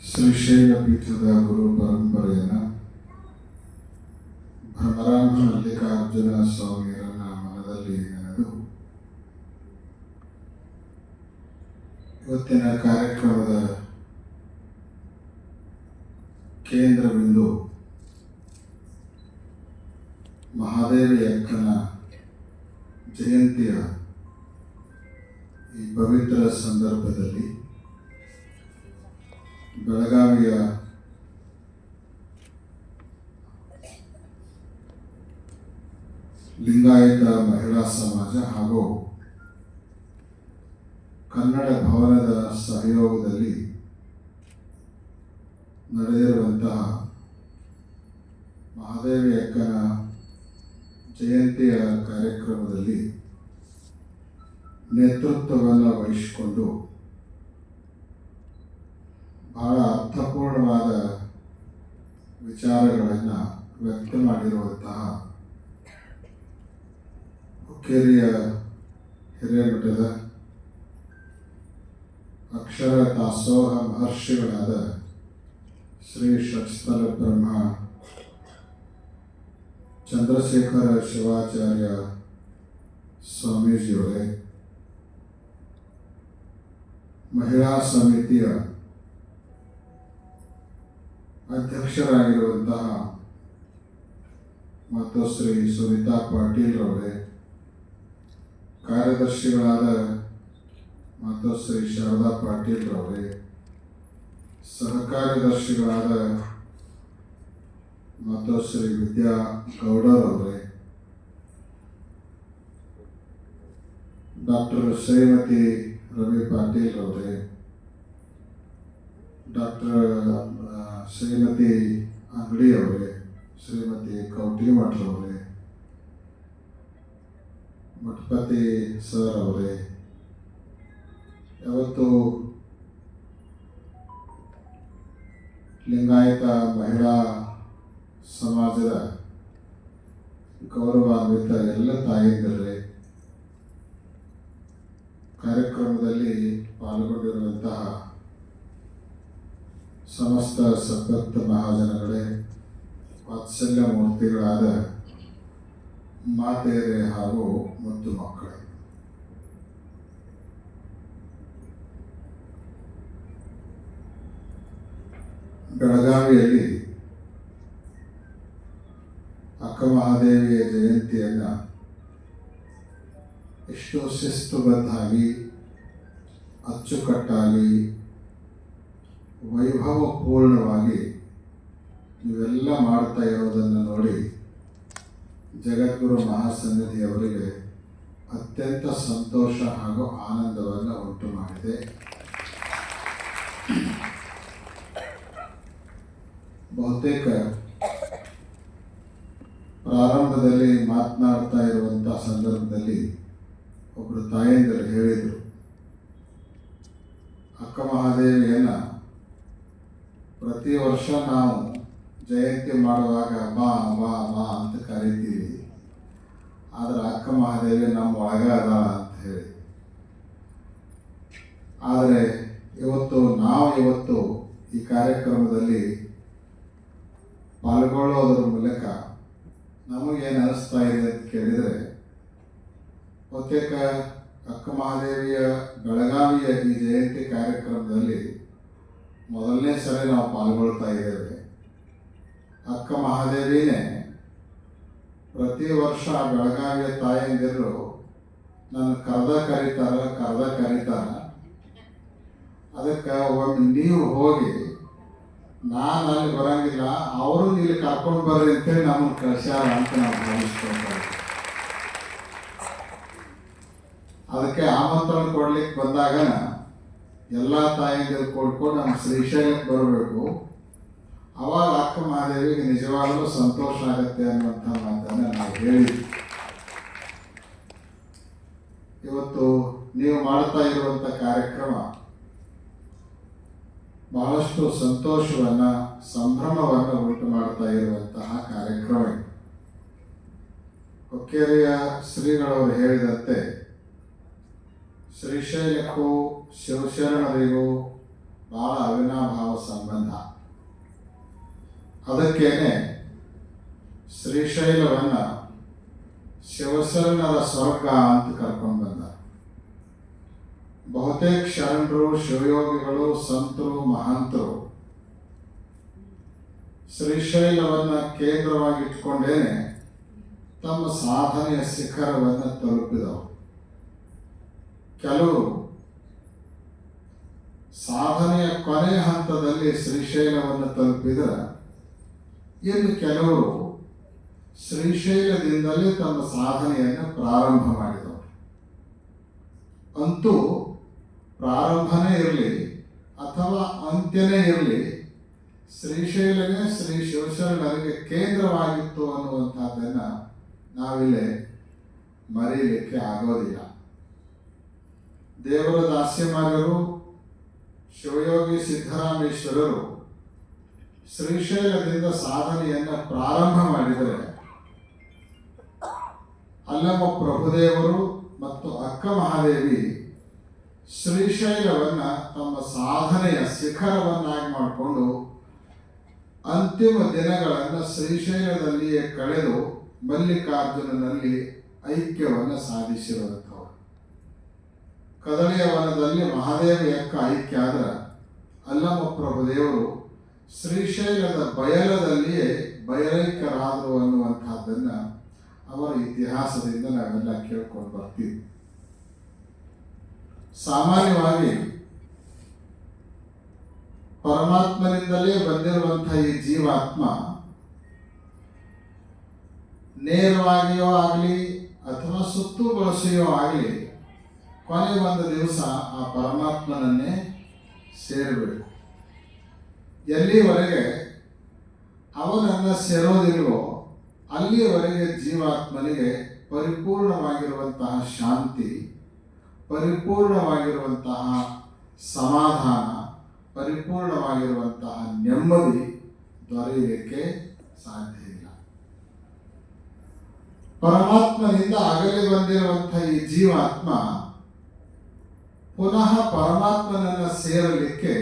ಶ್ರೀಶೈಲ ಪೀಠದ ಗುರು ಪರಂಪರೆಯನ್ನ ಭ್ರಮರಾಮ ಮಲ್ಲಿಕಾರ್ಜುನ ಸ್ವಾಮಿಯರನ್ನ ಮನದಲ್ಲಿ ನೆನೆದು ಇವತ್ತಿನ ಕಾರ್ಯಕ್ರಮದ ಕೇಂದ್ರವೆಂದು ಮಹಾದೇವಿ ಅಕ್ಕನ ಜಯಂತಿಯ ಈ ಪವಿತ್ರ ಸಂದರ್ಭದಲ್ಲಿ ಬೆಳಗಾವಿಯ ಲಿಂಗಾಯತ ಮಹಿಳಾ ಸಮಾಜ ಹಾಗೂ ಕನ್ನಡ ಭವನದ ಸಹಯೋಗದಲ್ಲಿ ನಡೆದಿರುವಂತಹ ಮಹಾದೇವಿ ಅಕ್ಕನ ಜಯಂತಿಯ ಕಾರ್ಯಕ್ರಮದಲ್ಲಿ ನೇತೃತ್ವವನ್ನು ವಹಿಸಿಕೊಂಡು ಬಹಳ ಅರ್ಥಪೂರ್ಣವಾದ ವಿಚಾರಗಳನ್ನು ವ್ಯಕ್ತ ಮಾಡಿರುವಂತಹ ಹುಕ್ಕೇರಿಯ ಹಿರೇಮಠದ ಅಕ್ಷರ ದಾಸೋಹ ಮಹರ್ಷಿಗಳಾದ ಶ್ರೀ ಷಟ್ಸ್ಥಲ ಬ್ರಹ್ಮ ಚಂದ್ರಶೇಖರ ಶಿವಾಚಾರ್ಯ ಸ್ವಾಮೀಜಿಯವರೇ ಮಹಿಳಾ ಸಮಿತಿಯ ಅಧ್ಯಕ್ಷರಾಗಿರುವಂತಹ ಮತ್ತು ಶ್ರೀ ಸುನೀತಾ ಪಾಟೀಲ್ರವರೇ ಕಾರ್ಯದರ್ಶಿಗಳಾದ ಮತ್ತು ಶ್ರೀ ಶಾರದಾ ಪಾಟೀಲ್ರವರೇ ಸಹಕಾರ್ಯದರ್ಶಿಗಳಾದ ಮತ್ತು ಶ್ರೀ ವಿದ್ಯಾ ಗೌಡರವರೇ ಡಾಕ್ಟರ್ ಶ್ರೀಮತಿ ರವಿ ಪಾಟೀಲ್ ಅವರೇ ಡಾಕ್ಟರ್ ಶ್ರೀಮತಿ ಅಂಗಡಿ ಅವರೇ, ಶ್ರೀಮತಿ ಕೌಟಿಮಠ್ ಅವರೇ, ಮಠಪತಿ ಸರ್ ಅವರೇ, ಯಾವತ್ತು ಲಿಂಗಾಯತ ಮಹಿಳಾ ಸಮಾಜದ ಗೌರವಾನ್ವಿತ ಎಲ್ಲ ತಾಯಂದಿರೇ ಕಾರ್ಯಕ್ರಮದಲ್ಲಿ ಪಾಲ್ಗೊಂಡಿರುವಂತಹ ಸಮಸ್ತ ಸದ್ಭಕ್ತ ಮಹಾಜನಗಳೇ, ವಾತ್ಸಲ್ಯ ಮೂರ್ತಿಗಳಾದ ಮಾತೆಯರೇ ಹಾಗೂ ಮತ್ತು ಮಕ್ಕಳೇ. ಬೆಳಗಾವಿಯಲ್ಲಿ ಅಕ್ಕ ಮಹಾದೇವಿಯ ಜಯಂತಿಯನ್ನು ಎಷ್ಟೋ ಶಿಸ್ತುಬದ್ಧಾಗಿ, ಅಚ್ಚುಕಟ್ಟಾಗಿ ವೈಭವಪೂರ್ಣವಾಗಿ ಇವೆಲ್ಲ ಮಾಡ್ತಾ ಇರೋದನ್ನು ನೋಡಿ ಜಗದ್ಗುರು ಮಹಾಸನ್ನಿಧಿಯವರಿಗೆ ಅತ್ಯಂತ ಸಂತೋಷ ಹಾಗೂ ಆನಂದವನ್ನು ಉಂಟು ಮಾಡಿದೆ. ಬಹುತೇಕ ಪ್ರಾರಂಭದಲ್ಲಿ ಮಾತನಾಡ್ತಾ ಇರುವಂಥ ಸಂದರ್ಭದಲ್ಲಿ ಒಬ್ಬರು ತಾಯಂದರು ಹೇಳಿದರು, ಅಕ್ಕ ಮಹಾದೇವಿಯನ್ನ ಪ್ರತಿ ವರ್ಷ ನಾವು ಜಯಂತಿ ಮಾಡುವಾಗ ಬಾ ಬಾ ಬಾ ಅಂತ ಕರಿತೀವಿ. ಆದ್ರೆ ಅಕ್ಕ ಮಹಾದೇವಿ ನಮ್ಮ ಒಳಗ ಅದ ಅಂತ ಹೇಳಿ. ಆದರೆ ಇವತ್ತು ನಾವು ಇವತ್ತು ಈ ಕಾರ್ಯಕ್ರಮದಲ್ಲಿ ಪಾಲ್ಗೊಳ್ಳೋದ್ರ ಮೂಲಕ ನಮಗೇನು ಅನಿಸ್ತಾ ಇದೆ ಅಂತ ಕೇಳಿದರೆ ಪ್ರತ್ಯೇಕ ಅಕ್ಕ ಮಹಾದೇವಿಯ ಬೆಳಗಾವಿಯ ಈ ಜಯಂತಿ ಕಾರ್ಯಕ್ರಮದಲ್ಲಿ ಮೊದಲನೇ ಸರಿ ನಾವು ಪಾಲ್ಗೊಳ್ತಾ ಇದ್ದೇವೆ. ಅಕ್ಕ ಮಹಾದೇವಿನೇ, ಪ್ರತಿ ವರ್ಷ ಬೆಳಗಾವಿಯ ತಾಯಂದಿರು ನನ್ನ ಕರೆದ ಕರೀತಾರ ಕರೆದ ಕರೀತಾರ. ಅದಕ್ಕೆ ಒಮ್ಮೆ ನೀವು ಹೋಗಿ, ನಾನು ಅಲ್ಲಿ ಬರಂಗಿಲ್ಲ, ಅವರು ಇಲ್ಲಿ ಕರ್ಕೊಂಡು ಬರ್ರಿ ಅಂತೇಳಿ ನಮ್ಮನ್ನು ಕಳ್ಸ್ಯಾರ ಅಂತ ನಾವು ಭಾವಿಸ್ಕೊಳ್ತಾರೆ ಅದಕ್ಕೆ ಆಮಂತ್ರಣ ಕೊಡ್ಲಿಕ್ಕೆ ಬಂದಾಗ ಎಲ್ಲ ತಾಯಿಗಳು ಕೊಡ್ಕೊಂಡು ನಮ್ಮ ಶ್ರೀಶೈಲಕ್ಕೆ ಬರಬೇಕು. ಅವಾಗ ಅಕ್ಕ ಮಹಾದೇವಿಗೆ ನಿಜವಾಗಲೂ ಸಂತೋಷ ಆಗುತ್ತೆ ಅನ್ನುವಂಥ ಮಾತನ್ನು ನಾವು ಹೇಳಿ ಇವತ್ತು ನೀವು ಮಾಡ್ತಾ ಇರುವಂಥ ಕಾರ್ಯಕ್ರಮ ಬಹಳಷ್ಟು ಸಂತೋಷವನ್ನ, ಸಂಭ್ರಮವನ್ನು ಉಂಟು ಮಾಡ್ತಾ ಇರುವಂತಹ ಕಾರ್ಯಕ್ರಮ ಕೊಕ್ಕೇರಿಯ ಶ್ರೀಗಳವರು ಹೇಳಿದಂತೆ ಶ್ರೀಶೈಲಕ್ಕೂ ಶಿವಶರಣರಿಗೂ ಬಹಳ ಅವಿನಾಭಾವ ಸಂಬಂಧ. ಅದಕ್ಕೇನೆ ಶ್ರೀಶೈಲವನ್ನ ಶಿವಶರಣರ ಸ್ವರ್ಗ ಅಂತ ಕರ್ಕೊಂಡು ಬಂದ. ಬಹುತೇಕ ಶರಣರು, ಶಿವಯೋಗಿಗಳು, ಸಂತರು, ಮಹಾಂತರು ಶ್ರೀಶೈಲವನ್ನ ಕೇಂದ್ರವಾಗಿ ಇಟ್ಕೊಂಡೇನೆ ತಮ್ಮ ಸಾಧನೆಯ ಶಿಖರವನ್ನು ತಲುಪಿದವು. ಕೆಲವರು ಸಾಧನೆಯ ಕೊನೆ ಹಂತದಲ್ಲಿ ಶ್ರೀಶೈಲವನ್ನು ತಲುಪಿದ ಇನ್ನು ಕೆಲವರು ಶ್ರೀಶೈಲದಿಂದಲೇ ತಮ್ಮ ಸಾಧನೆಯನ್ನು ಪ್ರಾರಂಭ ಮಾಡಿದರು ಅಂತೂ ಪ್ರಾರಂಭನೇ ಇರಲಿ ಅಥವಾ ಅಂತ್ಯನೇ ಇರಲಿ ಶ್ರೀಶೈಲನೇ ಶ್ರೀ ಶಿವಶರಣರಿಗೆ ಕೇಂದ್ರವಾಗಿತ್ತು ಅನ್ನುವಂಥದ್ದನ್ನು ನಾವಿಲ್ಲಿ ಮರೆಯಲಿಕ್ಕೆ ಆಗೋದಿಲ್ಲ. ದೇವರ ದಾಸ್ಯಮಾರ್ಯರು ಶಿವಯೋಗಿ ಸಿದ್ದರಾಮೇಶ್ವರರು ಶ್ರೀಶೈಲದಿಂದ ಸಾಧನೆಯನ್ನ ಪ್ರಾರಂಭ ಮಾಡಿದರೆ ಅಲ್ಲಮ್ಮ ಪ್ರಭುದೇವರು ಮತ್ತು ಅಕ್ಕ ಮಹಾದೇವಿ ಶ್ರೀಶೈಲವನ್ನ ತಮ್ಮ ಸಾಧನೆಯ ಶಿಖರವನ್ನಾಗಿ ಮಾಡಿಕೊಂಡು ಅಂತಿಮ ದಿನಗಳನ್ನು ಶ್ರೀಶೈಲದಲ್ಲಿಯೇ ಕಳೆದು ಮಲ್ಲಿಕಾರ್ಜುನನಲ್ಲಿ ಐಕ್ಯವನ್ನು ಸಾಧಿಸಿರುವಂಥವ್ರು. ಕದಳಿಯ ವನದಲ್ಲಿ ಮಹಾದೇವ ಯಕ್ಕ ಐಕ್ಯ ಅಲ್ಲಮ್ಮ ಪ್ರಭುದೇವರು ಶ್ರೀಶೈಲದ ಬಯಲದಲ್ಲಿಯೇ ಬಯಲೈಕ್ಯರಾದರು ಅನ್ನುವಂಥದ್ದನ್ನ ಅವರ ಇತಿಹಾಸದಿಂದ ನಾವೆಲ್ಲ ಕೇಳ್ಕೊಂಡು ಬರ್ತೀವಿ. ಸಾಮಾನ್ಯವಾಗಿ ಪರಮಾತ್ಮನಿಂದಲೇ ಬಂದಿರುವಂತಹ ಈ ಜೀವಾತ್ಮ ನೇರವಾಗಿಯೋ ಆಗಲಿ ಅಥವಾ ಸುತ್ತು ಬಳಸಿಯೋ ಆಗಲಿ ಕೊನೆ ಒಂದು ದಿವಸ ಆ ಪರಮಾತ್ಮನನ್ನೇ ಸೇರಬೇಕು. ಎಲ್ಲಿವರೆಗೆ ಅವನನ್ನು ಸೇರೋದಿಲ್ವೋ ಅಲ್ಲಿಯವರೆಗೆ ಜೀವಾತ್ಮನಿಗೆ ಪರಿಪೂರ್ಣವಾಗಿರುವಂತಹ ಶಾಂತಿ, ಪರಿಪೂರ್ಣವಾಗಿರುವಂತಹ ಸಮಾಧಾನ, ಪರಿಪೂರ್ಣವಾಗಿರುವಂತಹ ನೆಮ್ಮದಿ ದೊರೆಯಲಿಕ್ಕೆ ಸಾಧ್ಯ ಇಲ್ಲ. ಪರಮಾತ್ಮನಿಂದ ಅಗಲಿ ಬಂದಿರುವಂತಹ ಈ ಜೀವಾತ್ಮ ಪುನಃ ಪರಮಾತ್ಮನನ್ನ ಸೇರಲಿಕ್ಕೆ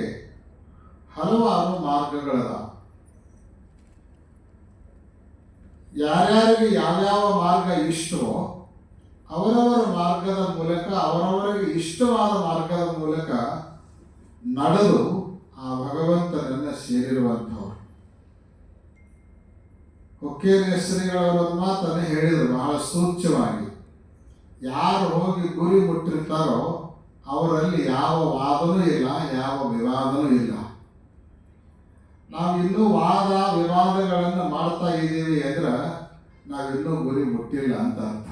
ಹಲವಾರು ಮಾರ್ಗಗಳದಾವ ಯಾರ್ಯಾರಿಗೆ ಯಾವ್ಯಾವ ಮಾರ್ಗ ಇಷ್ಟವೋ ಅವರವರ ಮಾರ್ಗದ ಮೂಲಕ, ಅವರವರಿಗೆ ಇಷ್ಟವಾದ ಮಾರ್ಗದ ಮೂಲಕ ನಡೆದು ಆ ಭಗವಂತನನ್ನ ಸೇರಿರುವಂಥವ್ರು. ಹುಕ್ಕೇರಿ ಹೆಸರಿಗಳವರು ಮಾತ್ರ ಹೇಳಿದರು ಬಹಳ ಸೂಚ್ಯವಾಗಿ ಯಾರು ಹೋಗಿ ಗುರಿ ಮುಟ್ಟಿರ್ತಾರೋ ಅವರಲ್ಲಿ ಯಾವ ವಾದನೂ ಇಲ್ಲ, ಯಾವ ವಿವಾದನೂ ಇಲ್ಲ. ನಾವು ಇನ್ನೂ ವಾದ ವಿವಾದಗಳನ್ನು ಮಾಡ್ತಾ ಇದ್ದೀವಿ ಅಂದ್ರೆ ನಾವಿನ್ನೂ ಗುರಿ ಮುಟ್ಟಿಲ್ಲ ಅಂತ ಅರ್ಥ.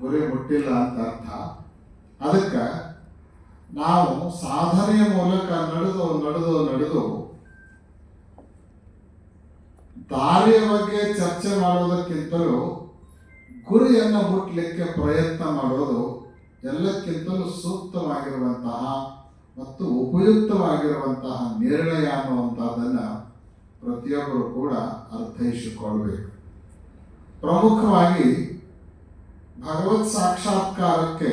ಗುರಿ ಮುಟ್ಟಿಲ್ಲ ಅಂತ ಅರ್ಥ. ಅದಕ್ಕೆ ನಾವು ಸಾಧನೆಯ ಮೂಲಕ ನಡೆದು ನಡೆದು ನಡೆದು ದಾರಿಯ ಬಗ್ಗೆ ಚರ್ಚೆ ಮಾಡುವುದಕ್ಕಿಂತಲೂ ಗುರಿಯನ್ನು ಮುಟ್ಟಲಿಕ್ಕೆ ಪ್ರಯತ್ನ ಮಾಡೋದು ಎಲ್ಲಕ್ಕಿಂತಲೂ ಸೂಕ್ತವಾಗಿರುವಂತಹ ಮತ್ತು ಉಪಯುಕ್ತವಾಗಿರುವಂತಹ ನಿರ್ಣಯ ಅನ್ನುವಂಥದ್ದನ್ನು ಪ್ರತಿಯೊಬ್ಬರು ಕೂಡ ಅರ್ಥೈಸಿಕೊಳ್ಬೇಕು. ಪ್ರಮುಖವಾಗಿ ಭಗವತ್ ಸಾಕ್ಷಾತ್ಕಾರಕ್ಕೆ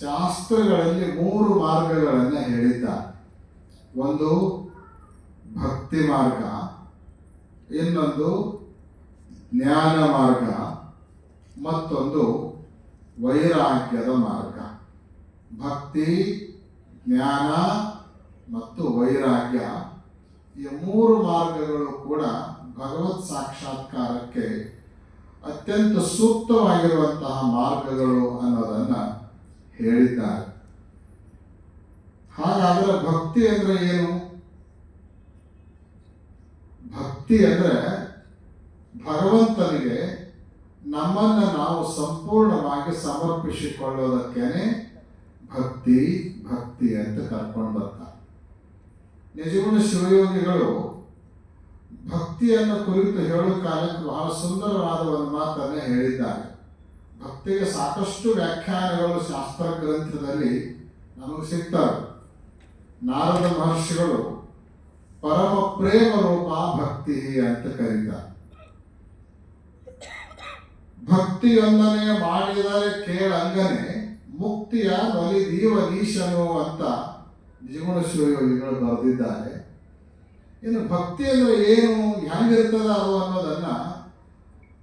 ಶಾಸ್ತ್ರಗಳಲ್ಲಿ ಮೂರು ಮಾರ್ಗಗಳನ್ನು ಹೇಳಿದ್ದ ಒಂದು ಭಕ್ತಿ ಮಾರ್ಗ, ಇನ್ನೊಂದು ಜ್ಞಾನ ಮಾರ್ಗ, ಮತ್ತೊಂದು ವೈರಾಗ್ಯದ ಮಾರ್ಗ. ಭಕ್ತಿ, ಜ್ಞಾನ ಮತ್ತು ವೈರಾಗ್ಯ. ಈ ಮೂರು ಮಾರ್ಗಗಳು ಕೂಡ ಭಗವತ್ ಸಾಕ್ಷಾತ್ಕಾರಕ್ಕೆ ಅತ್ಯಂತ ಸೂಕ್ತವಾಗಿರುವಂತಹ ಮಾರ್ಗಗಳು ಅನ್ನೋದನ್ನ ಹೇಳಿದ್ದಾರೆ. ಹಾಗಾದ್ರೆ ಭಕ್ತಿ ಅಂದ್ರೆ ಏನು? ಭಕ್ತಿ ಅಂದ್ರೆ ಭಗವಂತನಿಗೆ ನಮ್ಮನ್ನ ನಾವು ಸಂಪೂರ್ಣವಾಗಿ ಸಮರ್ಪಿಸಿಕೊಳ್ಳೋದಕ್ಕೇನೆ ಭಕ್ತಿ ಭಕ್ತಿ ಅಂತ ಕರ್ಕೊಂಡು ಬರ್ತಾರೆ. ನಿಜಗುಣ ಶಿವಯೋಗಿಗಳು ಭಕ್ತಿಯನ್ನು ಕುರಿತು ಹೇಳೋ ಕಾಲಕ್ಕೆ ಬಹಳ ಸುಂದರವಾದ ಒಂದು ಮಾತನ್ನ ಹೇಳಿದ್ದಾರೆ. ಭಕ್ತಿಗೆ ಸಾಕಷ್ಟು ವ್ಯಾಖ್ಯಾನಗಳು ಶಾಸ್ತ್ರ ಗ್ರಂಥದಲ್ಲಿ ನಮಗೆ ಸಿಗ್ತವೆ. ನಾರದ ಮಹರ್ಷಿಗಳು ಪರಮ ಪ್ರೇಮ ರೂಪ ಭಕ್ತಿ ಅಂತ ಕರೀತಾರೆ. ಭಕ್ತಿಯೊಂದನೆ ಮಾಡಿದರೆ ಕೇಳಂಗನೆ ಮುಕ್ತಿಯ ಬಲಿದೀವ ನೀಶನು ಅಂತ ನಿಜಗುಣ ಶಿವಯೋಗಿಗಳು ಬರೆದಿದ್ದಾರೆ. ಇನ್ನು ಭಕ್ತಿ ಅಂದ್ರೆ ಏನು, ಹೆಂಗಿರ್ತದ ಅದು ಅನ್ನೋದನ್ನ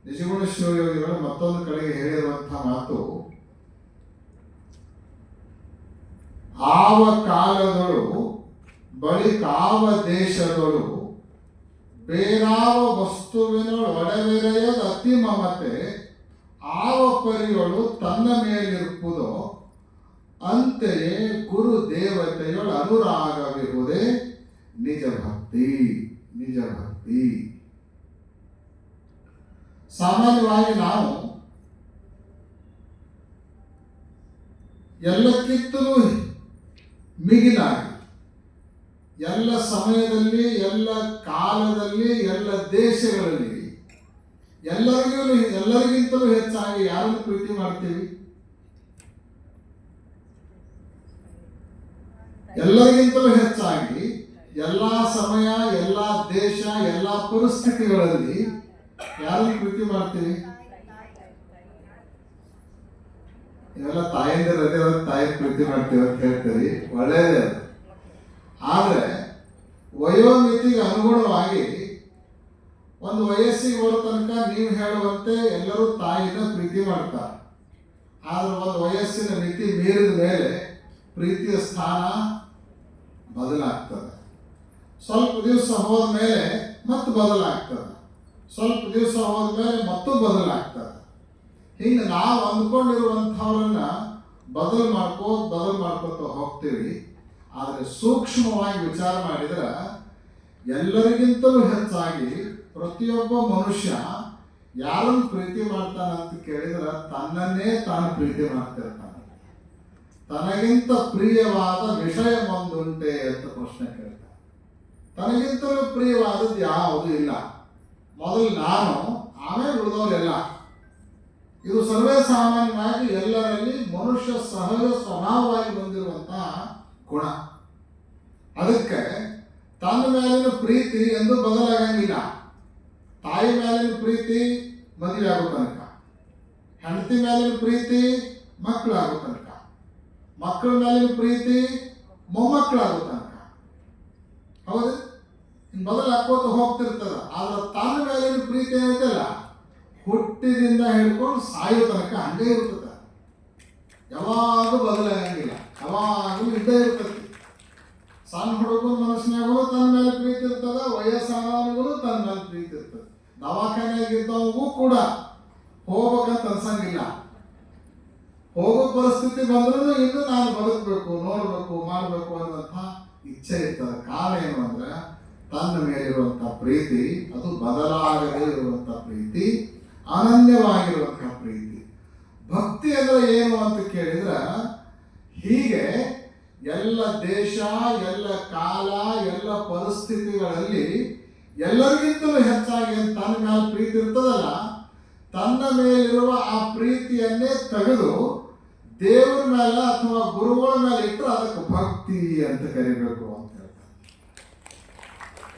ನಿಜಗುಣ ಶಿವಯೋಗಿಗಳು ಮತ್ತೊಂದು ಕಡೆಗೆ ಹೇಳಿರುವಂತಹ ಮಾತು ಆವ ಕಾಲದಳು ಬಳಿಕಾವ ದೇಶಗಳು ಬೇರಾವ ವಸ್ತುವಿನ ಒಡವೆರೆಯದ ಅತಿ ಮಮತೆ ಆವ ಪರಿಗಳು ತನ್ನ ಮೇಲಿರುವುದೋ ಅಂತೆಯೇ ಗುರು ದೇವತೆಯೊಳ ಅನುರಾಗವಿರುವುದೇ ನಿಜ ಭಕ್ತಿ ನಿಜ ಭಕ್ತಿ ಸಾಮಾನ್ಯವಾಗಿ ನಾವು ಎಲ್ಲಕ್ಕಿಂತಲೂ ಮಿಗಿಲಾಗಿ, ಎಲ್ಲ ಸಮಯದಲ್ಲಿ, ಎಲ್ಲ ಕಾಲದಲ್ಲಿ, ಎಲ್ಲ ದೇಶಗಳಲ್ಲಿ ಎಲ್ಲರಿಗೂ ಎಲ್ಲರಿಗಿಂತಲೂ ಹೆಚ್ಚಾಗಿ ಯಾರನ್ನು ಪ್ರೀತಿ ಮಾಡ್ತೀವಿ? ಎಲ್ಲರಿಗಿಂತಲೂ ಹೆಚ್ಚಾಗಿ ಎಲ್ಲಾ ಸಮಯ, ಎಲ್ಲಾ ದೇಶ, ಎಲ್ಲಾ ಪರಿಸ್ಥಿತಿಗಳಲ್ಲಿ ಯಾರನ್ನು ಪ್ರೀತಿ ಮಾಡ್ತೀವಿ ಇವೆಲ್ಲ ತಾಯಿಂದಿರ ತಾಯಿ ಪ್ರೀತಿ ಮಾಡ್ತೀವಿ ಅಂತ ಹೇಳ್ತೀವಿ ಒಳ್ಳೆಯದೇ ಆದ್ರೆ ವಯೋಮಿತಿಗೆ ಅನುಗುಣವಾಗಿ ಒಂದು ವಯಸ್ಸಿಗೆ ತನಕ ನೀವು ಹೇಳುವಂತೆ ಎಲ್ಲರೂ ತಾಯಿನ ಪ್ರೀತಿ ಮಾಡ್ತಾರೆ. ಆದ್ರೆ ಒಂದು ವಯಸ್ಸಿನ ಮಿತಿ ಮೀರಿದ ಮೇಲೆ ಪ್ರೀತಿಯ ಸ್ಥಾನ ಬದಲಾಗ್ತದೆ. ಸ್ವಲ್ಪ ದಿವಸ ಹೋದ ಮೇಲೆ ಮತ್ತೆ ಬದಲಾಗ್ತದೆ. ಸ್ವಲ್ಪ ದಿವಸ ಹೋದ ಮೇಲೆ ಮತ್ತೂ ಬದಲಾಗ್ತದೆ. ಹಿಂಗೆ ನಾವು ಅಂದ್ಕೊಂಡಿರುವಂಥವ್ರನ್ನ ಬದಲು ಮಾಡ್ಕೋತ ಬದಲು ಮಾಡ್ಕೋತ ಹೋಗ್ತೀವಿ. ಆದರೆ ಸೂಕ್ಷ್ಮವಾಗಿ ವಿಚಾರ ಮಾಡಿದ್ರೆ ಎಲ್ಲರಿಗಿಂತಲೂ ಹೆಚ್ಚಾಗಿ ಪ್ರತಿಯೊಬ್ಬ ಮನುಷ್ಯ ಯಾರನ್ನು ಪ್ರೀತಿ ಮಾಡ್ತಾನೆ ಅಂತ ಕೇಳಿದ್ರೆ ತನ್ನನ್ನೇ ತಾನು ಪ್ರೀತಿ ಮಾಡ್ತಿರ್ತಾನೆ. ತನಗಿಂತ ಪ್ರಿಯವಾದ ವಿಷಯ ಒಂದುಂಟೆ ಅಂತ ಪ್ರಶ್ನೆ ಕೇಳ್ತಾನೆ. ತನಗಿಂತಲೂ ಪ್ರಿಯವಾದದ್ದು ಯಾವುದು ಇಲ್ಲ. ಮೊದಲು ನಾನು ಆಮೇಲೆ ಉಳಿದವರೆಲ್ಲ. ಇದು ಸರ್ವೇ ಸಾಮಾನ್ಯವಾಗಿ ಎಲ್ಲರಲ್ಲಿ ಮನುಷ್ಯ ಸಹಜ ಸ್ವಭಾವವಾಗಿ ಬಂದಿರುವಂತಹ ಗುಣ. ಅದಕ್ಕೆ ತನ್ನ ಮೇಲಿನ ಪ್ರೀತಿ ಎಂದು ಬದಲಾಗಂಗಿಲ್ಲ. ತಾಯಿ ಮೇಲಿನ ಪ್ರೀತಿ ಮದುವೆ ಆಗೋ ತನಕ, ಹೆಂಡತಿ ಮೇಲಿನ ಪ್ರೀತಿ ಮಕ್ಕಳಾಗೋ ತನಕ, ಮಕ್ಕಳ ಮೇಲಿನ ಪ್ರೀತಿ ಮೊಮ್ಮಕ್ಕಳಾಗೋ ತನಕ. ಹೌದು? ಮೊದಲು ಬದಲಾಕೋತ ಹೋಗ್ತಿರ್ತದ. ಆದ್ರೆ ತನ್ನ ಮೇಲಿನ ಪ್ರೀತಿ ಏನೈತಲ್ಲ, ಹುಟ್ಟಿದಿಂದ ಹಿಡ್ಕೊಂಡು ಸಾಯೋ ತನಕ ಹಂಗೆ ಇರ್ತದ. ಯಾವಾಗೂ ಬದಲಾಗಂಗಿಲ್ಲ ಯಾವಾಗಲೂ ಇದ್ದೇ ಇರ್ತದೆ. ಸಣ್ಣ ಹುಡುಗನ ಮನಸ್ಸಿನಾಗೂ ತನ್ನ ಮೇಲೆ ಪ್ರೀತಿ ಇರ್ತದ, ವಯಸ್ಸಾದವನಿಗೂ ತನ್ನ ಮೇಲೆ ಪ್ರೀತಿ ಇರ್ತದೆ. ದವಾಖಾನೆಯಾಗಿದ್ದವಗೂ ಕೂಡ ಹೋಗ್ಬೇಕಂತ ಅನ್ಸಂಗಿಲ್ಲ. ಹೋಗೋ ಪರಿಸ್ಥಿತಿ ಬಂದ್ರೂ ಇನ್ನು ನಾನು ಬದುಕಬೇಕು, ನೋಡ್ಬೇಕು, ಮಾಡಬೇಕು ಅನ್ನೋಂಥ ಇಚ್ಛೆ ಇರ್ತದೆ. ಕಾರಣ ಏನು ಅಂದ್ರೆ, ತನ್ನ ಮೇಲಿರುವಂಥ ಪ್ರೀತಿ, ಅದು ಬದಲಾಗದೇ ಇರುವಂಥ ಪ್ರೀತಿ, ಅನನ್ಯವಾಗಿರುವಂಥ ಪ್ರೀತಿ. ಭಕ್ತಿ ಅಂದ್ರೆ ಏನು ಅಂತ ಕೇಳಿದ್ರೆ, ಹೀಗೆ ಎಲ್ಲ ದೇಶ, ಎಲ್ಲ ಕಾಲ, ಎಲ್ಲ ಪರಿಸ್ಥಿತಿಗಳಲ್ಲಿ ಎಲ್ಲರಿಗಿಂತಲೂ ಹೆಚ್ಚಾಗಿ ತನ್ನ ಮೇಲೆ ಪ್ರೀತಿ ಇರ್ತದಲ್ಲ, ತನ್ನ ಮೇಲಿರುವ ಆ ಪ್ರೀತಿಯನ್ನೇ ತೆಗೆದು ದೇವರ ಮೇಲೆ ಅಥವಾ ಗುರುಗಳ ಮೇಲೆ ಇಟ್ಟರೆ ಅದಕ್ಕೆ ಭಕ್ತಿ ಅಂತ ಕರಿಬೇಕು ಅಂತ ಹೇಳ್ತಾರೆ.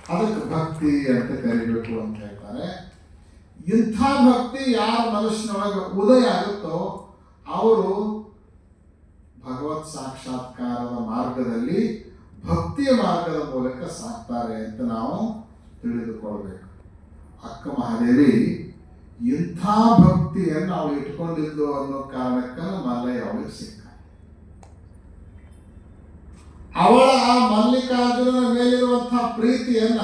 ಅದಕ್ಕೆ ಭಕ್ತಿ ಅಂತ ಕರಿಬೇಕು ಅಂತ ಹೇಳ್ತಾರೆ. ಇಂಥ ಭಕ್ತಿ ಯಾರ ಮನುಷ್ಯನೊಳಗೆ ಉದಯ ಆಗುತ್ತೋ ಅವರು ಭಗವತ್ ಸಾಕ್ಷಾತ್ಕಾರದ ಮಾರ್ಗದಲ್ಲಿ ಭಕ್ತಿಯ ಮಾರ್ಗದ ಮೂಲಕ ಸಾಕ್ತಾರೆ ಅಂತ ನಾವು ತಿಳಿದುಕೊಳ್ಬೇಕು. ಅಕ್ಕ ಮಹಾದೇವಿ ಇಂಥ ಭಕ್ತಿಯನ್ನು ಅವಳು ಇಟ್ಕೊಂಡಿದ್ದು ಅನ್ನೋ ಕಾರಣಕ್ಕೆ ಮಲ್ಲಯ್ಯ ಅವಳಿಗೆ ಸಿಕ್ಕ. ಅವಳ ಆ ಮಲ್ಲಿಕಾರ್ಜುನನ ಮೇಲಿರುವಂತಹ ಪ್ರೀತಿಯನ್ನ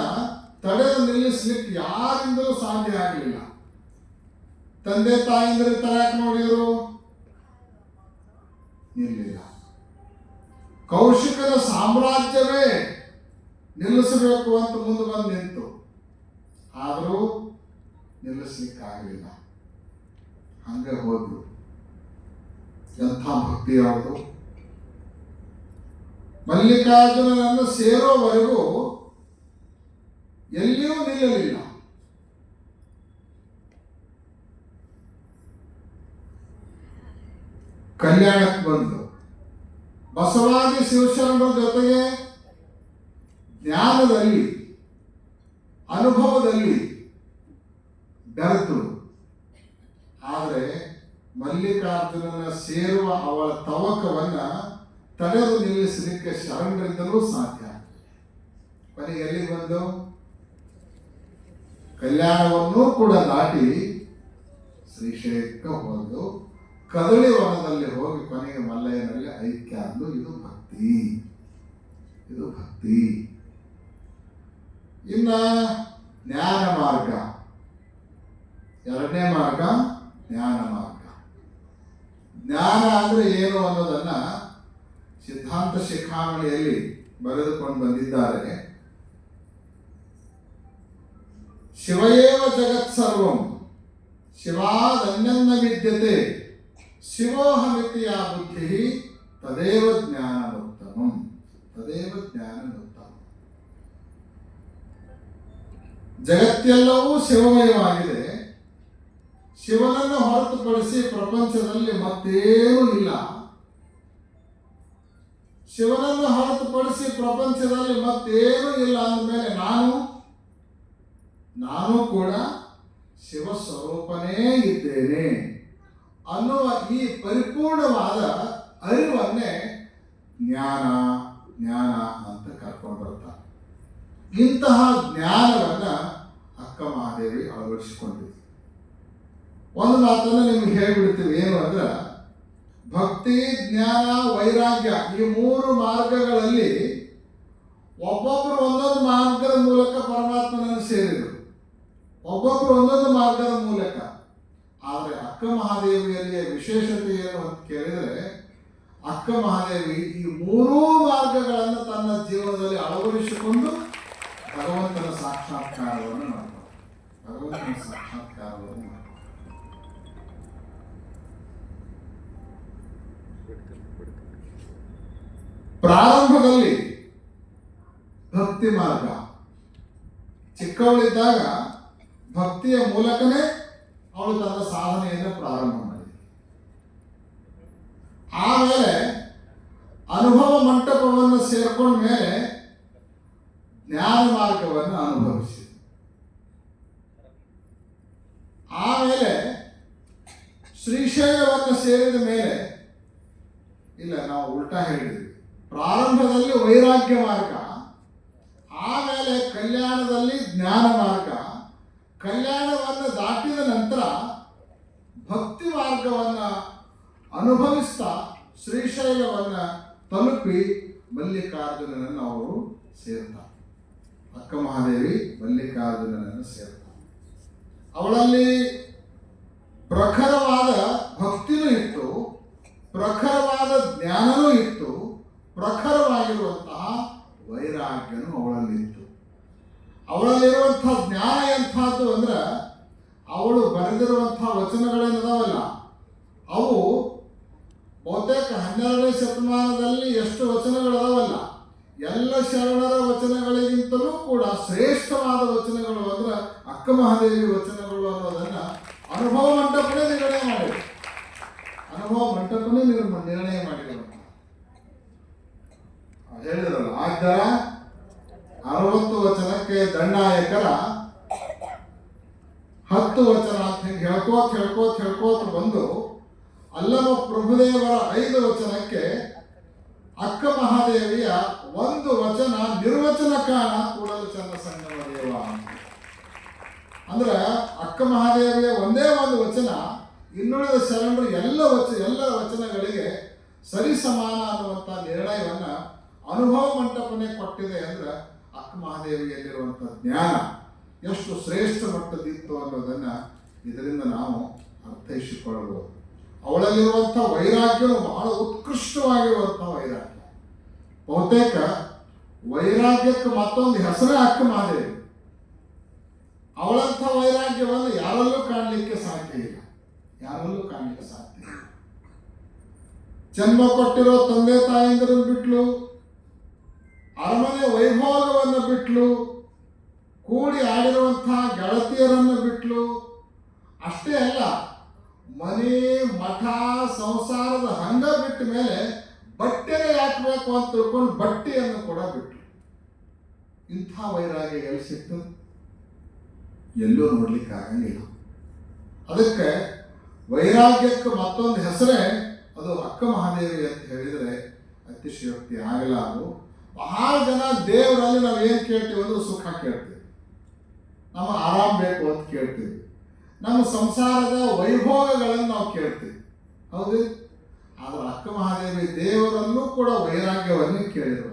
ತಡೆದು ನಿಲ್ಲಿಸ್ಲಿಕ್ಕೆ ಯಾರಿಂದಲೂ ಸಾಧ್ಯ ಆಗಲಿಲ್ಲ. ತಂದೆ ತಾಯಿಂದರು ತರಾಕ್ ನೋಡಿದ್ರು? ನಿಲ್ಲಿಲ್ಲ ಕೌಶಿಕದ ಸಾಮ್ರಾಜ್ಯವೇ ನಿಲ್ಲಿಸಬೇಕು ಅಂತ ಮುಂದೆ ಬಂದು ನಿಂತು. ಆದರೂ ನಿಲ್ಲಿಸ್ಲಿಕ್ಕಾಗಲಿಲ್ಲ. ಹಂಗೆ ಹೋದ್ರು. ಎಂಥ ಭಕ್ತಿ ಯಾವುದು? ಮಲ್ಲಿಕಾರ್ಜುನನನ್ನು ಸೇರೋವರೆಗೂ ಎಲ್ಲಿಯೂ ನಿಲ್ಲಲಿಲ್ಲ. ಕಲ್ಯಾಣಕ್ಕೆ ಬಂದು. ಬಸವಾದಿ ಶಿವಶರಣರ ಜೊತೆಗೆ ಜ್ಞಾನದಲ್ಲಿ ಅನುಭವದಲ್ಲಿ ಬೆರೆತು. ಆದರೆ ಮಲ್ಲಿಕಾರ್ಜುನನ ಸೇರುವ ಅವಳ ತವಕವನ್ನ ತಡೆದು ನಿಲ್ಲಿಸಲಿಕ್ಕೆ ಶರಣರಿಂದಲೂ ಸಾಧ್ಯ. ಕೊನೆಗೆ ಎಲ್ಲಿ ಬಂದು? ಕಲ್ಯಾಣವನ್ನೂ ಕೂಡ ದಾಟಿ ಶ್ರೀಶೈಲಕ್ಕೆ ಹೋದು. ಕದಳಿ ವನದಲ್ಲಿ ಹೋಗಿ ಕೊನೆಗೆ ಮಲ್ಲಯ್ಯನಲ್ಲಿ ಐಕ್ಯ. ಅಂದು ಇದು ಭಕ್ತಿ. ಇದು ಭಕ್ತಿ. ಇನ್ನ ಜ್ಞಾನ ಮಾರ್ಗ. ಎರಡನೇ ಮಾರ್ಗ ಜ್ಞಾನ ಮಾರ್ಗ. ಜ್ಞಾನ ಅಂದ್ರೆ ಏನು ಅನ್ನೋದನ್ನ ಸಿದ್ಧಾಂತ ಶಿಖಾಮಣಿಯಲ್ಲಿ ಬರೆದುಕೊಂಡು ಬಂದಿದ್ದಾರೆ. ಶಿವಯೇವ ಜಗತ್ ಸರ್ವಂ. ಶಿವಾದನ್ಯನ್ನ ವಿದ್ಯತೆ. ಶಿವೋಹಮಿತಿಯ ಬುದ್ಧಿ ತದೇವ ಜ್ಞಾನಮುತ್ತಮಂ. ತದೇವ ಜ್ಞಾನಮುತ್ತಮಂ. ಜಗತ್ತೆಲ್ಲವೂ ಶಿವಮಯವಾಗಿದೆ. ಶಿವನನ್ನು ಹೊರತುಪಡಿಸಿ ಪ್ರಪಂಚದಲ್ಲಿ ಮತ್ತೇನೂ ಇಲ್ಲ. ಶಿವನನ್ನು ಹೊರತುಪಡಿಸಿ ಪ್ರಪಂಚದಲ್ಲಿ ಮತ್ತೇನೂ ಇಲ್ಲ ಅಂದಮೇಲೆ ನಾನು ನಾನು ಕೂಡ ಶಿವ ಸ್ವರೂಪನೇ ಇದ್ದೇನೆ ಅನ್ನುವ ಈ ಪರಿಪೂರ್ಣವಾದ ಅರಿವನ್ನೇ ಜ್ಞಾನ ಜ್ಞಾನ ಅಂತ ಕರ್ಕೊಂಡು ಬರ್ತಾರೆ. ಇಂತಹ ಜ್ಞಾನವನ್ನ ಅಕ್ಕ ಮಹಾದೇವಿ ಅಳವಡಿಸಿಕೊಂಡಿದೆ ಒಂದು ಮಾತನ್ನು ನಿಮ್ಗೆ ಹೇಳಿಬಿಡ್ತೀವಿ ಏನು ಅಂದ್ರೆ, ಭಕ್ತಿ, ಜ್ಞಾನ, ವೈರಾಗ್ಯ ಈ ಮೂರು ಮಾರ್ಗಗಳಲ್ಲಿ ಒಬ್ಬೊಬ್ಬರು ಒಂದೊಂದು ಮಾರ್ಗದ ಮೂಲಕ ಪರಮಾತ್ಮನನ್ನು ಸೇರಿದರು. ಒಬ್ಬೊಬ್ಬರು ಒಂದೊಂದು ಮಾರ್ಗದ ಮೂಲಕ. ಆದರೆ ಅಕ್ಕ ಮಹಾದೇವಿಯಲ್ಲಿಯ ವಿಶೇಷತೆ ಏನು ಅಂತ ಕೇಳಿದರೆ, ಅಕ್ಕ ಮಹಾದೇವಿ ಈ ಮೂರೂ ಮಾರ್ಗಗಳನ್ನು ತನ್ನ ಜೀವನದಲ್ಲಿ ಅಳವಡಿಸಿಕೊಂಡು ಭಗವಂತನ ಸಾಕ್ಷಾತ್ಕಾರವನ್ನು ಮಾಡ್ತಾರೆ ಪ್ರಾರಂಭದಲ್ಲಿ ಭಕ್ತಿ ಮಾರ್ಗ. ಚಿಕ್ಕವಳಿದ್ದಾಗ ಭಕ್ತಿಯ ಮೂಲಕನೇ ಅವಳು ತನ್ನ ಸಾಧನೆಯನ್ನು ಪ್ರಾರಂಭ ಮಾಡಿದ ಆಮೇಲೆ ಅನುಭವ ಮಂಟಪವನ್ನು ಸೇರ್ಕೊಂಡ ಮೇಲೆ ಜ್ಞಾನ ಮಾರ್ಗವನ್ನು ಅನುಭವಿಸಿ ಆಮೇಲೆ ಶ್ರೀಶೈಲವನ್ನು ಸೇರಿದ ಮೇಲೆ, ಇಲ್ಲ, ನಾವು ಉಲ್ಟಾ ಹೇಳಿದ್ವಿ. ಪ್ರಾರಂಭದಲ್ಲಿ ವೈರಾಗ್ಯ ಮಾರ್ಗ, ಆಮೇಲೆ ಕಲ್ಯಾಣದಲ್ಲಿ ಜ್ಞಾನ ಮಾರ್ಗ, ಕಲ್ಯಾಣವನ್ನು ದಾಟಿದ ನಂತರ ಭಕ್ತಿ ಮಾರ್ಗವನ್ನು ಅನುಭವಿಸ್ತಾ ಶ್ರೀಶೈಲವನ್ನು ತಲುಪಿ ಮಲ್ಲಿಕಾರ್ಜುನನನ್ನು ಅವರು ಸೇರ್ತಾರೆ. ಅಕ್ಕ ಮಹಾದೇವಿ ಮಲ್ಲಿಕಾರ್ಜುನನನ್ನು ಸೇರ್ತಾರೆ. ಅವಳಲ್ಲಿ ಪ್ರಖರವಾದ ಭಕ್ತಿನೂ ಇತ್ತು ಪ್ರಖರವಾದ ಜ್ಞಾನನೂ ಇತ್ತು ಪ್ರಖರವಾಗಿರುವಂತಹ ವೈರಾಗ್ಯನೂ ಅವಳಲ್ಲಿತ್ತು ಅವಳಲ್ಲಿರುವಂತಹ ಜ್ಞಾನ ಎಂಥದ್ದು ಅಂದ್ರೆ ಅವಳು ಬರೆದಿರುವಂತಹ ವಚನಗಳೇನದಾವಲ್ಲ ಅವು ಬಹುತೇಕ ಹನ್ನೆರಡನೇ ಶತಮಾನದಲ್ಲಿ ಎಷ್ಟು ವಚನಗಳದಾವಲ್ಲ ಎಲ್ಲ ಶರಣರ ವಚನಗಳಿಗಿಂತಲೂ ಕೂಡ ಶ್ರೇಷ್ಠವಾದ ವಚನಗಳು ಅಂದ್ರೆ ಅಕ್ಕ ಮಹಾದೇವಿ ವಚನಗಳು ಅನ್ನೋದನ್ನ ಅನುಭವ ಮಂಟಪನೇ ನಿರ್ಣಯ ಮಾಡಿದೆ ಅನುಭವ ಮಂಟಪನೇ ನಿರ್- ನಿರ್ಣಯ ಮಾಡಿರುವಂತ ಹೇಳಿದ್ರಲ್ಲ ಆದ್ದರ ಅರವತ್ತು ವಚನಕ್ಕೆ ದಂಡಾಯಕರ ಹತ್ತು ವಚನ ಅಂತ ಹಿಂಗೆ ಹೇಳ್ಕೋತ ಹೇಳ್ಕೋತ ಹೇಳ್ಕೋತ ಬಂದು ಅಲ್ಲಮ ಪ್ರಭುದೇವರ ಐದು ವಚನಕ್ಕೆ ಅಕ್ಕ ಮಹಾದೇವಿಯ ಒಂದು ವಚನ ನಿರ್ವಚನ ಕಾರಣ ಕೂಡಲು ಚಂದ ಸಂಗಮ ದೇವ ಅಂತ. ಅಂದ್ರೆ ಅಕ್ಕ ಮಹಾದೇವಿಯ ಒಂದೇ ಒಂದು ವಚನ, ಇನ್ನುಳಿದ ಶರಣರು ಎಲ್ಲ ವಚ, ಎಲ್ಲ ವಚನಗಳಿಗೆ ಸರಿ ಸಮಾನ ಅನ್ನುವಂಥ ನಿರ್ಣಯವನ್ನ ಅನುಭವ ಮಂಟಪನೆ ಕೊಟ್ಟಿದೆ ಅಂದ್ರೆ ಅಕ್ಕ ಮಹಾದೇವಿಯಲ್ಲಿರುವಂಥ ಜ್ಞಾನ ಎಷ್ಟು ಶ್ರೇಷ್ಠ ಮಟ್ಟದಿತ್ತು ಅನ್ನೋದನ್ನ ಇದರಿಂದ ನಾವು ಅರ್ಥೈಸಿಕೊಳ್ಳಬಹುದು. ಅವಳಲ್ಲಿರುವಂಥ ವೈರಾಗ್ಯವು ಬಹಳ ಉತ್ಕೃಷ್ಟವಾಗಿರುವಂಥ ವೈರಾಗ್ಯ. ಬಹುತೇಕ ವೈರಾಗ್ಯಕ್ಕೆ ಮತ್ತೊಂದು ಹೆಸರೇ ಅಕ್ಕ ಮಾದರಿ ಅವಳಂಥ ವೈರಾಗ್ಯವನ್ನು ಯಾರಲ್ಲೂ ಕಾಣಲಿಕ್ಕೆ ಸಾಧ್ಯ ಇಲ್ಲ. ಯಾರಲ್ಲೂ ಕಾಣಲಿಕ್ಕೆ ಸಾಧ್ಯ ಇಲ್ಲ. ಜನ್ಮ ಕೊಟ್ಟಿರೋ ತಂದೆ ತಾಯಂದಿರನ್ನು ಬಿಟ್ಲು, ಅರಮನೆ ವೈಭೋಗವನ್ನು ಬಿಟ್ಲು ಕೂಡಿ ಆಡಿರುವಂತಹ ಗೆಳತಿಯರನ್ನು ಬಿಟ್ಲು. ಅಷ್ಟೇ ಅಲ್ಲ, ಮನೆ, ಮಠ, ಸಂಸಾರದ ಹಂಗ ಬಿಟ್ಟ ಮೇಲೆ ಬಟ್ಟೆನೇ ಯಾಕಬೇಕು ಅಂತ ತಿಳ್ಕೊಂಡು ಬಟ್ಟೆಯನ್ನು ಕೂಡ ಬಿಟ್ಲು. ಇಂಥ ವೈರಾಗ್ಯ ಎಲ್ಲಿ ಸಿಕ್ತು? ಎಲ್ಲೂ ನೋಡ್ಲಿಕ್ಕೆ ಆಗಂಗಿಲ್ಲ. ಅದಕ್ಕೆ ವೈರಾಗ್ಯಕ್ಕೆ ಮತ್ತೊಂದು ಹೆಸರೇ, ಅದು ಅಕ್ಕ ಮಹಾದೇವಿ ಅಂತ ಹೇಳಿದರೆ ಅತಿಶಯೋಕ್ತಿ ಆಗಲಾರದು ಬಹಳ ಜನ ದೇವರಲ್ಲಿ ನಾವು ಏನು ಕೇಳ್ತೀವಿ ಅಂದ್ರೆ ಸುಖ ಕೇಳ್ತೀವಿ. ನಮ್ಮ ಆರಾಮ್ ಬೇಕು ಅಂತ ಕೇಳ್ತೀವಿ. ನಮ್ಮ ಸಂಸಾರದ ವೈಭೋಗಗಳನ್ನು ನಾವು ಕೇಳ್ತೀವಿ. ಹೌದು? ಆದ್ರೆ ಅಕ್ಕ ಮಹಾದೇವಿ ದೇವರಲ್ಲೂ ಕೂಡ ವೈರಾಗ್ಯವನ್ನು ಕೇಳಿದ್ರು.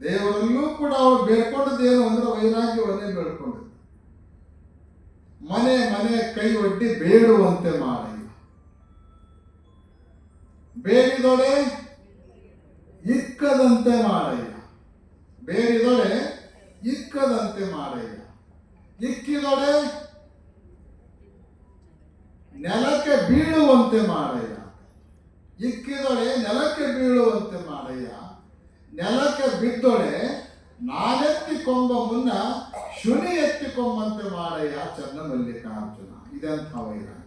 ದೇವರಲ್ಲೂ ಕೂಡ ಅವ್ರು ಬೇಡ್ಕೊಂಡದ್ದೇನು ಅಂದ್ರೆ ವೈರಾಗ್ಯವನ್ನೇ ಬೇಡ್ಕೊಂಡಿದ್ದು ಮನೆ ಮನೆ, ಕೈ, ಒಡ್ಡಿ ಬೇಡುವಂತೆ ಮಾಡಿ. ಬೇಡಿದೊಡೆ ಇಕ್ಕದಂತೆ ಮಾಡಯ್ಯ ಬೇಡಿದೊಡೆ ಇಕ್ಕದಂತೆ ಮಾಡಯ್ಯ ಇಕ್ಕಿದೊಡೆ ನೆಲಕ್ಕೆ ಬೀಳುವಂತೆ ಮಾಡಯ್ಯ ಇಕ್ಕಿದೊಡೆ ನೆಲಕ್ಕೆ ಬೀಳುವಂತೆ ಮಾಡಯ್ಯ ನೆಲಕ್ಕೆ ಬಿದ್ದೊಡೆ ನಾನೆತ್ತಿಕೊಂಬ ಮುನ್ನ ಶುನಿ ಎತ್ತಿಕೊಂಬಂತೆ ಮಾಡಯ್ಯ ಚನ್ನಮಲ್ಲಿಕಾರ್ಜುನ ಇದಂಥ ವೈರಾಗ್ಯ.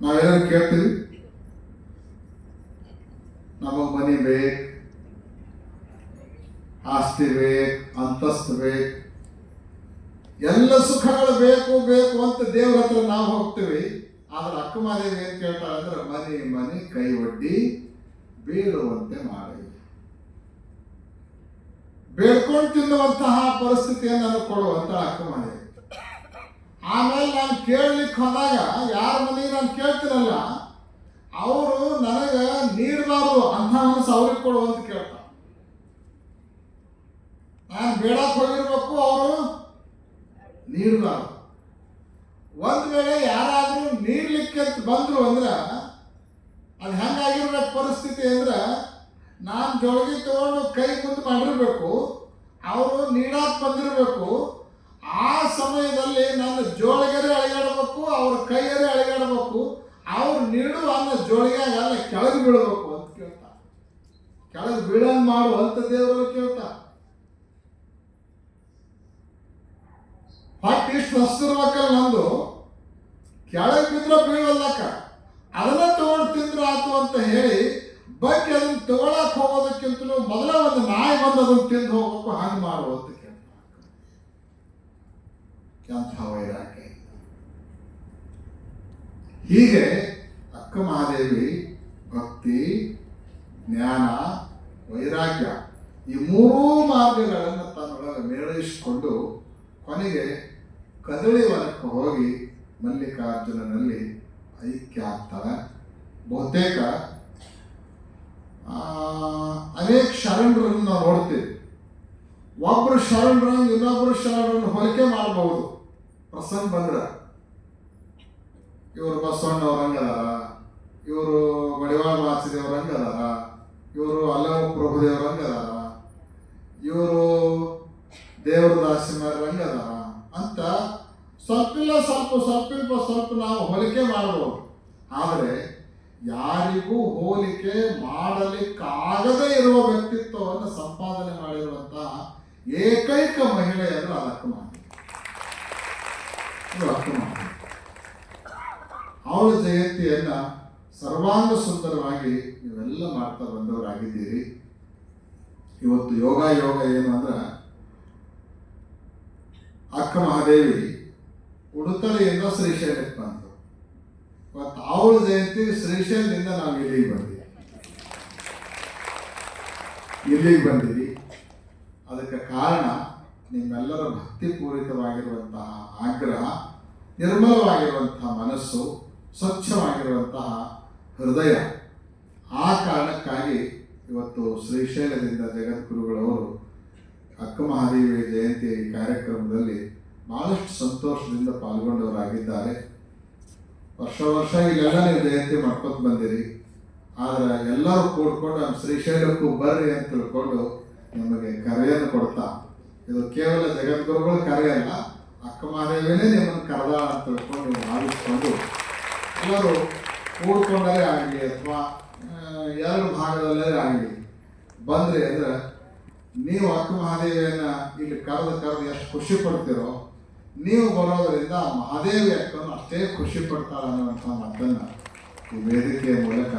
ನಾವೆಲ್ಲರೂ ಕೇಳ್ತೀವಿ ನಮಗೆ ಮನಿ ಬೇಕು ಆಸ್ತಿ ಬೇಕು ಅಂತಸ್ತು ಬೇಕು ಎಲ್ಲ ಸುಖಗಳು ಬೇಕು ಬೇಕು ಅಂತ ದೇವ್ರ ಹತ್ರ ನಾವು ಹೋಗ್ತೀವಿ. ಆದ್ರೆ ಅಕ್ಕಮಾದೇವಿ ಏನ್ ಕೇಳ್ತಾಳೆ ಅಂದ್ರೆ, ಮನೆ, ಮನಿ, ಕೈ ಒಡ್ಡಿ, ಬೀಳುವಂತೆ ಮಾಡಿ. ಬೇಡ್ಕೊಂಡು ತಿನ್ನುವಂತಹ ಪರಿಸ್ಥಿತಿಯನ್ನು ನಾನು ಕೊಡುವಂತ ಮನೆ ಆಮೇಲೆ ನಾನು ಕೇಳಲಿಕ್ಕೆ ಹೋದಾಗ, ಯಾರ ಮನೆಗೆ ನಾನು ಕೇಳ್ತಿರಲ್ಲ ಅವರು ನನಗೆ ನೀಡಬಾರ್ದು ಅಂಥ ಮನಸ್ಸು ಅವ್ರಿಗೆ ಕೊಡು ಅಂತ ಕೇಳ್ತಾರೆ. ನಾನು ಬೇಡಕ್ಕೆ ಹೋಗಿರ್ಬೇಕು, ಅವರು ನೀಡಬಾರ್ದು ಒಂದು ವೇಳೆ ಯಾರಾದರೂ ನೀರ್ಲಿಕ್ಕೆ ಬಂದ್ರು ಅಂದ್ರೆ ಅದು ಹೆಂಗಾಗಿರ್ಬೇಕು ಪರಿಸ್ಥಿತಿ ಅಂದ್ರೆ ನಾನು ಜೋಳಿಗೆ ತಗೊಂಡು ಕೈ ಮುಂದೆ ಮಾಡಿರಬೇಕು, ಅವರು ನೀಡಾಕ್ ಬಂದಿರಬೇಕು, ಆ ಸಮಯದಲ್ಲಿ ನನ್ನ ಜೋಳಿಗೆರೆ ಅಳಗಾಡಬೇಕು, ಅವ್ರ ಕೈಯರೇ ಅಳಗಾಡಬೇಕು, ಅವ್ರು ನೀಡು ಅನ್ನ ಜೋಳಿಗೆ ಕೆಳಗೆ ಬೀಳಬೇಕು ಅಂತ ಕೇಳ್ತಾ. ಕೆಳಗೆ ಬೀಳಂಗ್ ಮಾಡು ಅಂತ ದೇವರು ಕೇಳ್ತಾ. ಹೊಟ್ಟೆ ಇಷ್ಟು ಹಸ್ತಿರ್ಬೇಕಲ್ಲ ನಂದು. ಕೆಳಗೆ ಬಿದ್ರೆ ಬೀಳಲ್ಲಕ್ಕ. ಅದನ್ನ ತಗೊಂಡು ತಿಂದ್ರೆ ಆತು ಅಂತ ಹೇಳಿ, ಬಗ್ಗೆ ಅದನ್ನ ತಗೊಳಕ್ ಹೋಗೋದಕ್ಕಿಂತಲೂ ಮೊದಲ ಒಂದು ನಾಯಿ ಬಂದು ಅದನ್ನ ತಿಂದು ಹೋಗ್ಬೇಕು, ಹಂಗೆ ಮಾಡು ಅಂತ ಕೇಳ್ತಾರೆ. ಎಂಥ ವೈರಾಗ್ಯ ಹೀಗೆ ಅಕ್ಕ ಮಹಾದೇವಿ, ಭಕ್ತಿ, ಜ್ಞಾನ, ವೈರಾಗ್ಯ ಈ ಮೂರೂ ಮಾರ್ಗಗಳನ್ನು ತನ್ನೊಳಗೆ ಮೇಳೈಸಿಕೊಂಡು ಕೊನೆಗೆ ಕದಳಿ ವನಕ್ಕೆ ಹೋಗಿ ಮಲ್ಲಿಕಾರ್ಜುನನಲ್ಲಿ ಐಕ್ಯ ಆಗ್ತಾಳೆ ಬಹುತೇಕ ಅನೇಕ ಶರಣರನ್ನು ನಾವು ನೋಡ್ತೀವಿ. ಒಬ್ಬರು ಶರಣರನ್ನು ಇನ್ನೊಬ್ಬರು ಶರಣರನ್ನು ಹೋಲಿಕೆ ಮಾಡಬಹುದು. ಪ್ರಸಂಗ ಬಂದ್ರೆ ಇವರು ಬಸವಣ್ಣವ್ರ ಹಂಗದಾರ ಇವರು ಮಡಿವಾಳ ಮಾಸಿದೇವ್ರ ಹಂಗದಾರ ಇವರು ಅಲ್ಲವ ಪ್ರಭುದೇವ್ರ ಹಂಗದಾರ ಇವರು ದೇವರ ದಾಸಿಮಾರ ಹಂಗದಾರ ಅಂತ ಸ್ವಲ್ಪಿಲ್ಲ ಸ್ವಲ್ಪ ಸ್ವಲ್ಪಿಲ್ಪ ಸ್ವಲ್ಪ ನಾವು ಹೋಲಿಕೆ ಮಾಡಬಹುದು ಆದರೆ ಯಾರಿಗೂ ಹೋಲಿಕೆ ಮಾಡಲಿಕ್ಕಾಗದೇ ಇರುವ ವ್ಯಕ್ತಿತ್ವವನ್ನು ಸಂಪಾದನೆ ಮಾಡಿರುವಂತಹ ಏಕೈಕ ಮಹಿಳೆ ಅಂದ್ರೆ ಅದು ಅಕ್ಕಮಾರಿ ಅವಳ ಜಯಂತಿಯನ್ನ ಸರ್ವಾಂಗ ಸುಂದರವಾಗಿ ನೀವೆಲ್ಲ ಮಾಡ್ತಾ ಬಂದವರಾಗಿದ್ದೀರಿ. ಇವತ್ತು ಯೋಗ ಯೋಗ ಏನು ಅಂದ್ರೆ ಅಕ್ಕ ಮಹಾದೇವಿ ಉಡುತಲೆಯಿಂದ ಶ್ರೀಶೈಲಕ್ಕೆ ಬಂತು ಇವತ್ತು ಅವಳ ಜಯಂತಿ ಶ್ರೀಶೈಲದಿಂದ ನಾವು ಇಲ್ಲಿಗೆ ಬಂದಿವಿ. ಇಲ್ಲಿಗೆ ಬಂದಿವಿ. ಅದಕ್ಕೆ ಕಾರಣ ನಿಮ್ಮೆಲ್ಲರ ಭಕ್ತಿಪೂರಿತವಾಗಿರುವಂತಹ ಆಗ್ರಹ, ನಿರ್ಮಲವಾಗಿರುವಂತಹ ಮನಸ್ಸು, ಸ್ವಚ್ಛವಾಗಿರುವಂತಹ ಹೃದಯ. ಆ ಕಾರಣಕ್ಕಾಗಿ ಇವತ್ತು ಶ್ರೀಶೈಲದಿಂದ ಜಗದ್ಗುರುಗಳವರು ಅಕ್ಕ ಮಹಾದೇವಿ ಜಯಂತಿ ಕಾರ್ಯಕ್ರಮದಲ್ಲಿ ಬಹಳಷ್ಟು ಸಂತೋಷದಿಂದ ಪಾಲ್ಗೊಂಡವರಾಗಿದ್ದಾರೆ. ವರ್ಷ ವರ್ಷ ಇಲ್ಲೆಲ್ಲ ನೀವು ಜಯಂತಿ ಮಾಡ್ಕೊತ ಬಂದಿರಿ. ಆದ್ರೆ ಎಲ್ಲರೂ ಕೂಡ್ಕೊಂಡು ನಮ್ಮ ಶ್ರೀಶೈಲಕ್ಕೂ ಬರ್ರಿ ಅಂತ ತಿಳ್ಕೊಂಡು ನಿಮಗೆ ಕರೆಯನ್ನು ಕೊಡ್ತಾ. ಇದು ಕೇವಲ ಜಗದ್ಗುರುಗಳು ಕರೆಯಲ್ಲ ಅಕ್ಕ ಮಹಾದೇವಿನೇ ನಿಮ್ಮನ್ನು ಕರೆದ ಅಂತ ತಿಳ್ಕೊಂಡು ಭಾವಿಸ್ಕೊಂಡು ಎಲ್ಲರೂ ಕೂಡ್ಕೊಂಡರೆ ಆಗಲಿ ಅಥವಾ ಎರಡು ಭಾಗದಲ್ಲೇ ಆಗಲಿ. ಬಂದ್ರಿ ಅಂದ್ರೆ ನೀವು ಅಕ್ಕ ಮಹಾದೇವಿಯನ್ನ ಇಲ್ಲಿ ಕರೆದು ಕರೆದು ಎಷ್ಟು ಖುಷಿ ಪಡ್ತೀರೋ ನೀವು ಬರೋದರಿಂದ ಮಹಾದೇವಿ ಅಕ್ಕನು ಅಷ್ಟೇ ಖುಷಿ ಪಡ್ತಾಳೆ ಅನ್ನುವಂಥ ಮಾತನ್ನ ಈ ವೇದಿಕೆಯ ಮೂಲಕ